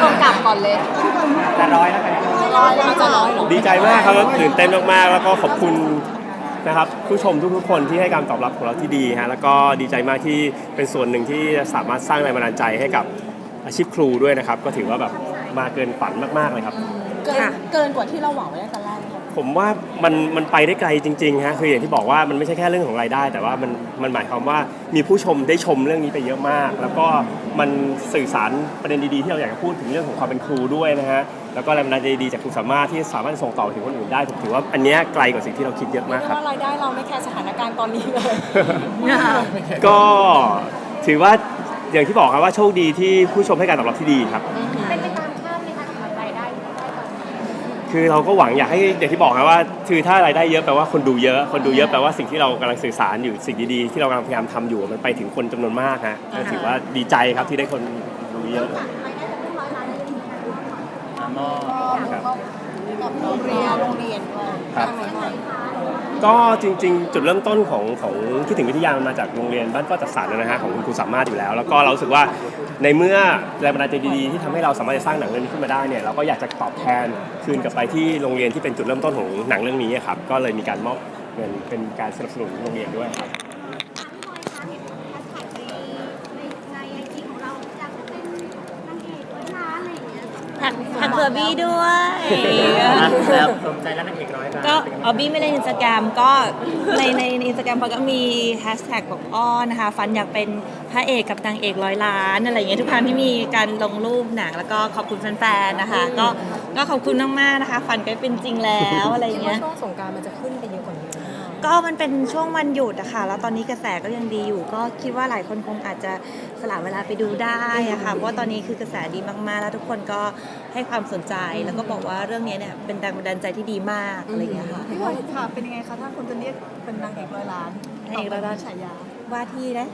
กผู้กำกับก่อนเลยจะร้อยแล้วกันร้อยแล้วมันจะร้อยเหรอดีใจมากครับแล้วตื่นเต้นมากๆ แล้วก็ขอบคุณนะครับผู้ชมทุกๆคนที่ให้การตอบรับของเราที่ดีฮะแล้วก็ดีใจมากที่เป็นส่วนหนึ่งที่สามารถสร้างแรงบันดาลใจให้กับอาชีพครูด้วยนะครับ ก็ถือว่าแบบมาเกินฝันมากๆเลยครับ เกินเกินกว่าที่เราหวังไว้ตั้งแต่แรกไหมคะผมว่ามันมันไปได้ไกลจริงๆฮะคืออย่างที่บอกว่ามันไม่ใช่แค่เรื่องของรายได้ แต่ว่ามันมันหมายความว่ามีผู้ชมได้ชมเรื่องนี้ไปเยอะมาก แล้วก็มันสื่อสารประเด็นดีๆที่เราอยากจะพูดถึงเรื่องของความเป็นครูด้วยนะฮะแล้วก็แรงบันดาลใจดีๆจากครูสามารถที่สามารถส่งต่อไปถึงคนอื่นได้ผมถือว่าอันเนี้ยไกลกว่าสิ่งที่เราคิดเยอะมากเรียคกรับ ว่ารายได้เราไม่แค่สถานการณ์ตอนนี้เลยก็ถือว่าอย่างที่บอกครับว่าโชคดีที่ผู้ชมให้การตอบรับที่ดีครับเป็น คือเราก็หวังอยากให้อย่างที่บอกครับว่าคือถ้ารายได้เยอะแปลว่าคนดูเยอะ คนดูเยอะแปลว่าสิ่งที่เรากำลังสื่อสารอยู่สิ่งดีๆที่เรากำลังพยายามทำอยู่มันไปถึงคนจำนวนมากฮะก็ถือว่าดีใจครับที่ได้คนดูเยอะรายได้จากเรื่องร้อยล้านนี่มีการดูก่อนครับกับโรงเรียนโรงเรียนด้วยครับทำไมคะก็จริงๆ จุดเริ่มต้นของของคิดถึงวิทยามันมาจากโรงเรียนบ้านก็จัดสรรนะฮะของคุณครูสามารถอยู่แล้ว แล้วก็เรารู้สึกว่า ในเมื่อแรงบันดาลใจดีๆที่ทำให้เราสามารถจะสร้างหนังเรื่องนี้ขึ้นมาได้เนี่ยเราก็อยากจะตอบแทนคืนกลับไปที่โรงเรียนที่เป็นจุดเริ่มต้นของหนังเรื่องนี้ครับก็เลยมีการมอบเงินเป็นการสนับสนุนโรงเรียนด้วยครับ เฟอร์บี้ด้วยครับสนใจแล้วนักเอกร้อยล้านก็ออบี้ไม่ได้อินสตาแกรมก็ในในอินสตาแกรมพอก็มีแฮชแท็กบอกอ้อนนะคะฟันอยากเป็นพระเอกกับนางเอกร้อยล้านอะไรอย่างเงี้ยทุกครั้งที่มีการลงรูปหนังแล้วก็ขอบคุณแฟนๆนะคะ ก็ก็ขอบคุณมากๆนะคะ ฟันก็เป็นจริงแล้วอะไรอคิดย่างว่าเงี้ย ช่วงสงกรารมันจะขึ้นไปเยอะกว่านี้ไหมคะ ก็มันเป็นช่วงวันหยุดอะค่ะ แล้วตอนนี้กระแสก็ยังดีอยู่ ก็คิดว่าหลายคนคงอาจจะสละเวลาไปดูได้อะค่ะเพราะว่าตอนนี้คือกระแสดีมากๆ แล้วทุกคนก็ให้ความสนใจแล้วก็บอกว่าเรื่องนี้เนี่ยเป็นแรงบันดาลใจที่ดีมากอะไรอย่างเงี้ยค่ะพี่บอยค่ะเป็นยังไงคะถ้าคนจะเรียกเป็นนางเอกร้อยล้านนางเอกร้อยล้านฉายา ว่าที่นะ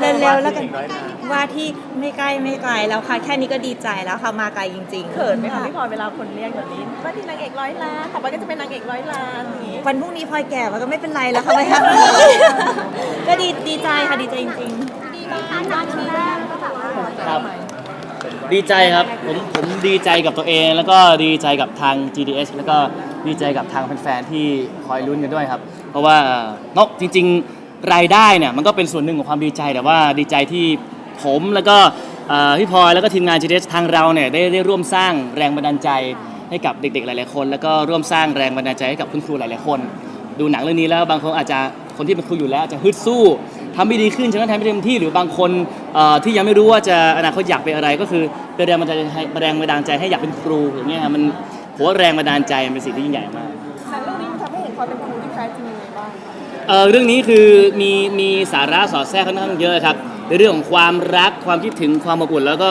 เร็วๆแล้วกันว่าที่ไม่ใกล้ไม่ไกลแล้วค่ะ แค่นี้ก็ดีใจแล้วค่ะมาไกลจริงๆเขินไหมคะพี่พลอยเวลาคนเรียกแบบนี้ว่าที่นางเอกร้อยล้านต่อไปก็จะเป็นนางเอกร้อยล้านอย่างงี้วันพรุ่งนี้พลอยแก่มันก็ไม่เป็นไรแล้วค่ะไม่ครับก็ดีดีใจค่ะดีใจจริงๆดีไหมคะตอนแรกก็แบบว่าครับดีใจครับผมผมดีใจกับตัวเอง แล้วก็ดีใจกับทาง GDS แล้วก็ดีใจกับทางแฟนๆที่คอยลุ้นกันด้วยครับ เพราะว่าเนกจริง ๆ รายได้เนี่ยมันก็เป็นส่วนหนึ่งของความดีใจแต่ว่าดีใจที่ผมแล้วก็เอ่อพี่พลอยแล้วก็ทีมงาน GDS ทางเราเนี่ยได้ได้ร่วมสร้างแรงบันดาลใจให้กับเด็กๆหลายๆคน แล้วก็ร่วมสร้างแรงบันดาลใจให้กับคุณครูหลายๆคน ดูหนังเรื่องนี้แล้วบางคนอาจจะคนที่เป็นครูอยู่แล้วอาจจะฮึดสู้ทำไม่ดีขึ้นฉะนั้นทำไม่เต็มที่หรือบางคนเอ่อที่ยังไม่รู้ว่าจะอนาคตอยากเป็นอะไรก็คือเป็นแรงบันดาลใจให้แรงบันดาลใจให้อยากเป็นครูอย่างเงี้ยมันผมว่าแรงบันดาลใจมันเป็นสิ่งที่ยิ่งใหญ่มาก หนังเรื่องนี้มันทำให้เห็นความเป็นครู เอ่อเรื่องนี้คือมีมีสาระสอดแทรกค่อนข้างเยอะครับในเรื่องของความรักความคิดถึงความอบอุ่นแล้วก็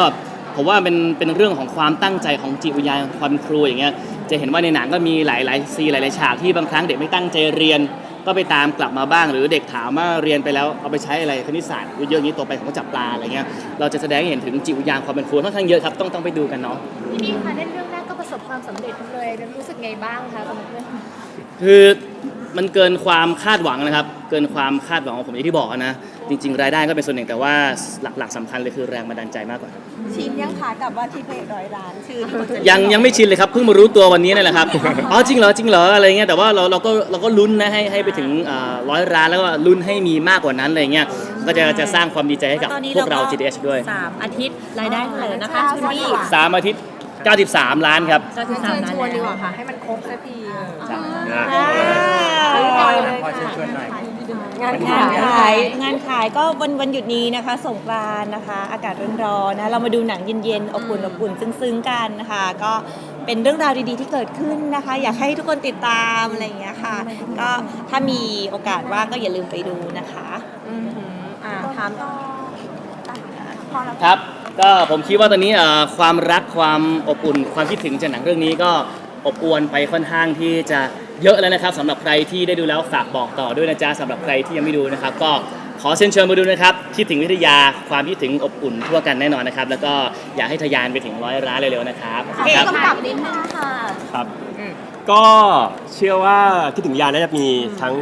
ผมว่าเป็นเป็นเรื่องของความตั้งใจของจิตวิญญาณความเป็นครูอย่างเงี้ยจะเห็นว่าในหนังก็มีหลายหลายซีนหลายหลายฉากที่บางครั้งเด็กไม่ตั้งใจเรียน ก็ไปตามกลับมาบ้าง หรือเด็กถามว่าเรียนไปแล้วเอาไปใช้อะไรคณิตศาสตร์เยอะๆอย่างนี้ตัวไปผมก็จับปลาอะไรเงี้ยเราจะแสดงให้เห็นถึงจิตวิญญาณความเป็นครูค่อนข้างเยอะครับต้องต้องไปดูกันเนาะพี่นี่ค่ะเล่นเรื่องแรกก็ประสบความสำเร็จเลยรู้สึกไงบ้างคะสำหรับเรื่องนี้ คือ มันเกินความคาดหวังนะครับ เกินความคาดหวังของผมอย่างที่บอกนะ จริง ๆ รายได้ก็เป็นส่วนหนึ่งแต่ว่าหลักๆสำคัญเลยคือแรงบันดาลใจมากกว่า ชินยังขากับว่าที่เพจร้อยล้านชื่อที่มันจะยังยังไม่ชินเลยครับเพิ่งมารู้ตัววันนี้นี่แหละครับ อ๋อจริงเหรอจริงเหรออะไรเงี้ยแต่ว่าเราเราก็เราก็ลุ้นนะให้ให้ไปถึงร้อยร้านแล้วก็ลุ้นให้มีมากกว่านั้นอะไรเงี้ยก็จะจะสร้างความดีใจให้กับตอนนี้พวกเราก็ GDS ด้วยสามอาทิตย์รายได้เท่าไหร่แล้วนะคะคุณพี่สามอาทิตย์ 93 ล้านครับก็คือเชิสามญล้านชวนดีกว่าแล้วค่ะ ให้มันครบสักทีเอออ่าพลอยเลยพลอยเชิญชวนหน่อยงานงาขานยขายงานขายก็วันวันหยุดนี้นะคะ สงกรานต์นะคะ อากาศร้อนๆนะคะเรามาดูหนังเย็นๆอบอุ่นอบอุ่นซึ้งๆกันนะคะก็เป็นเรื่องราวดีๆที่เกิดขึ้นนะคะ อยากให้ทุกคนติดตามอะไรอย่างเงี้ยค่ะ ก็ถ้ามีโอกาสว่างก็อย่าลืมไปดูนะคะ อือหืออ่าถามต่อพอแล้วครับ ก็ผมคิดว่าตอนนี้เอ่อความรักความอบอุ่น ความคิดถึงจากหนังเรื่องนี้ก็อบอวลไปค่อนข้างที่จะเยอะแล้วนะครับสำหรับใครที่ได้ดูแล้วฝากบอกต่อด้วยนะจ๊ะสำหรับใครที่ยังไม่ดูนะครับ ก็ขอเชิญเชิญมาดูนะครับคิดถึงวิทยาความคิดถึงอบอุ่นทั่วกันแน่นอนนะครับ แล้วก็อยากให้ทะยานไปถึงร้อยร้านเร็วๆนะครับค่ะครับ กำกับนิดนึงค่ะ ครับ ก็เชื่อว่าคิดถึงยาน่าจะมีทั้ง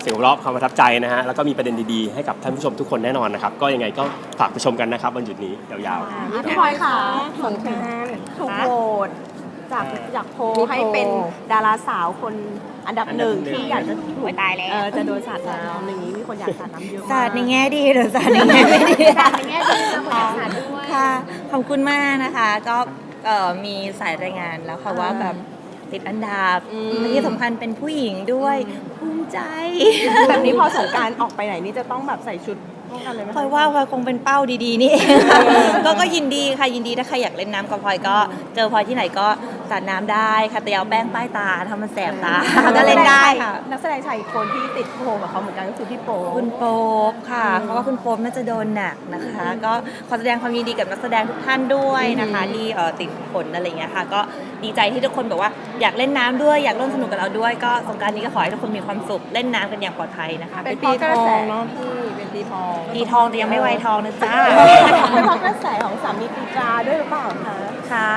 เสียงหัวเราะความประทับใจนะฮะแล้วก็มีประเด็นดีๆให้กับท่านผู้ชมทุกคนแน่นอนนะครับ ก็ยังไงก็ฝากไปชมกันนะครับวันหยุดนี้ยาวๆพี่พลอยค่ะสงกรารถูกโหวตจากจากโพล ให้เป็นดาราสาวคนอันดับหนึ่งที่อยากจะถูกตายแล้ว เออจะโดนสาดน้ำอย่างนี้มีคนอยากสาดน้ำเยอะมากศาสตร์ในแง่ดีหรือศาสตร์ในแง่ไม่ดีแต่ในแง่ดีเราควรจะสานด้วยค่ะขอบคุณมากนะคะ ก็เอ่อมีสายรายงานแล้วค่ะว่าแบบ ติดอันดับอืมและที่สำคัญเป็นผู้หญิงด้วยภูมิใจ แบบนี้พอสงกรารออกไปไหนนี่จะต้องแบบใส่ชุดป้องกันเลยไหมพลอยว่าพลอยคงเป็นเป้าดีๆนี่เองค่ะก็ก็ยินดีค่ะยินดีถ้าใครอยากเล่นน้ำกับพลอยก็เจอพลอยที่ไหนก็ สาดน้ำได้ค่ะแต่อยาเอาแป้งป้ายตาทำมันแสบตาก็เล่นได้ค่ะ นักแสดงชายอีกคนที่ติดโพลกับเขาเหมือนกันก็คือพี่โปคุณโป๊ปค่ะ เพราะว่าคุณโป๊ปน่าจะโดนหนักนะคะ ก็ขอแสดงความยินดีกับนักแสดงทุกท่านด้วยนะคะที่เอ่อติดผลอะไรอย่างเงี้ยค่ะ ก็ดีใจที่ทุกคนแบบว่าอยากเล่นน้ำด้วยอยากร่วมสนุกกับเราด้วย ก็สงกรารนี้ก็ขอให้ทุกคนมีความสุขเล่นน้ำกันอย่างปลอดภัยนะคะเป็นปีทองเนาะพี่เป็นปีทอง ปีทองแต่ยังไม่ไวทองนะจ๊ะ เป็นเพราะกระแสของสามีติตราด้วยหรือเปล่าคะ ค่ะ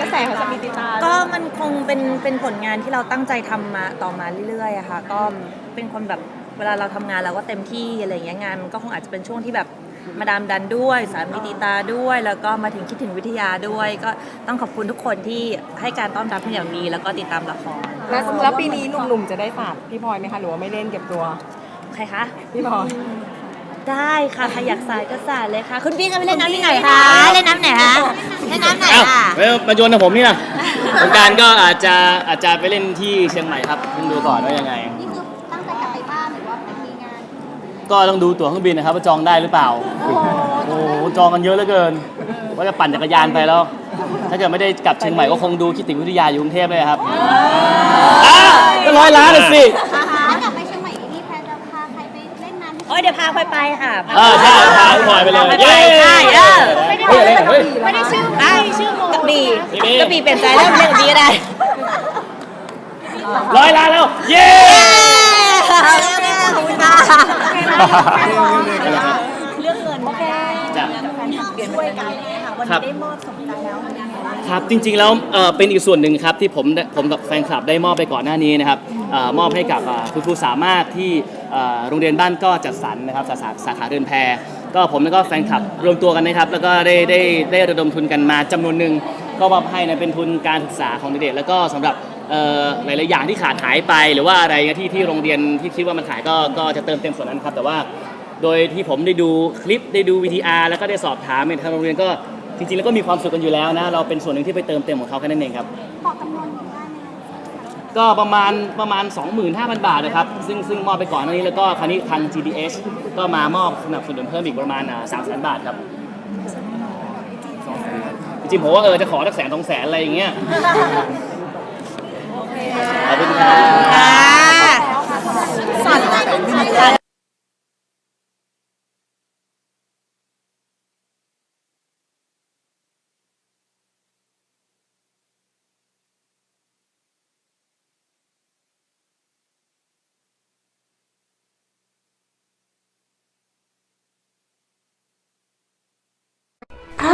กระแสของสามีติตราก็มันคงเป็นเป็นผลงานที่เราตั้งใจทำมาต่อมาเรื่อยๆอะค่ะ ก็เป็นคนแบบเวลาเราทำงานเราก็เต็มที่อะไรอย่างเงี้ยงานมันก็คงอาจจะเป็นช่วงที่แบบมาดามดันด้วย สามีตีตาด้วย แล้วก็มาถึงคิดถึงวิทยาด้วย ก็ต้องขอบคุณทุกคนที่ให้การต้อนรับเป็นอย่างดี แล้วก็ติดตามละครแล้วแล้วปีนี้หนุ่มๆจะได้สาดพี่พลอยไหมคะหรือว่าไม่เล่นเก็บตัว ใครคะ พี่พลอย ได้ค่ะใครอยากสาดก็สาดเลยค่ะ คุณพี่คะไปเล่นน้ำที่ไหนคะเล่นน้ำไหนคะเล่นน้ำไหนอ้าวค่ะแล้วมาโยนกับผมนี่นะสงกรารก็อาจจะอาจจะไปเล่นที่เชียงใหม่ครับต้องดูก่อนว่ายังไง นี่คือตั้งใจกลับไปบ้านหรือว่าไปมีงาน ก็ต้องดูตั๋วเครื่องบินนะครับว่าจองได้หรือเปล่าโอ้โหจองกันเยอะเหลือเกิน ว่าจะปั่นจักรยานไปแล้ว ถ้าเกิดไม่ได้กลับเชียงใหม่ก็คงดูคิดถึงวิทยาอยู่กรุงเทพเลยครับอะก็ร้อยล้านเลยสิ ดี๋ยวพาพลอยไปค่ะเออใช่พาพี่พลอยไปเลยพาเย้ไปใช่เออเฮ้ยอะไรเนี่ยเฮ้ยไม่ได้ชื่อได้ชื่อโมกระบี่พี่บีกระบี่เปลี่ยนใจแล้วเรียกกระบี่ก็ได้ร้อยล้านแล้ว เย้ขอบคุณค่ะเรื่องเงินแค่จ้ะช่วยกันค่ะ วันครันี้บ ได้มอบสมใจแล้ววันนี้ครับจริงๆแล้วเอ่อเป็นอีกส่วนหนึ่งครับที่ผมได้ผมกับแฟนคลับได้มอบไปก่อนหน้านี้นะครับเอ่อมอบให้กับอ่าคุณครูสามารถที่เอ่อโรงเรียนบ้านก็จัดสรรนะครับสาขาสาขาเรือนแพก็ผมแล้วก็แฟนคลับรวมตัวกันนะครับ แล้วก็ได้ได้ได้ระดมทุนกันมาจำนวนหนึ่งก็มอบให้นะเป็นทุนการศึกษาของเด็กๆแล้วก็สำหรับเอ่อหลายๆอย่างที่ขาดหายไป หรือว่าอะไรเงี้ยที่ที่โรงเรียนที่คิดว่ามันหายก็ก็จะเติมเต็มส่วนนั้นครับแต่ว่า โดยที่ผมได้ดูคลิปได้ดู VTR แล้วก็ได้สอบถามในทางโรงเรียนก็ จริงๆแล้วก็มีความสุขกันอยู่แล้วนะ เราเป็นส่วนหนึ่งที่ไปเติมเต็มของเขาแค่นั้นเองครับ บอกจำนวนเงินได้ไหมคะก็ประมาณประมาณ 25,000 บาทนะครับ ซึ่งซึ่งมอบไปก่อนหน้านี้แล้วก็คราวนี้ทาง GDS ก็มามอบสนับสนุนเพิ่มอีกประมาณ3 0 0 0 0 บาทครับจริงๆผมว่าเออจะขอสักแสนสองแสนอะไรอย่างเงี้ยขอบคุณครับสอน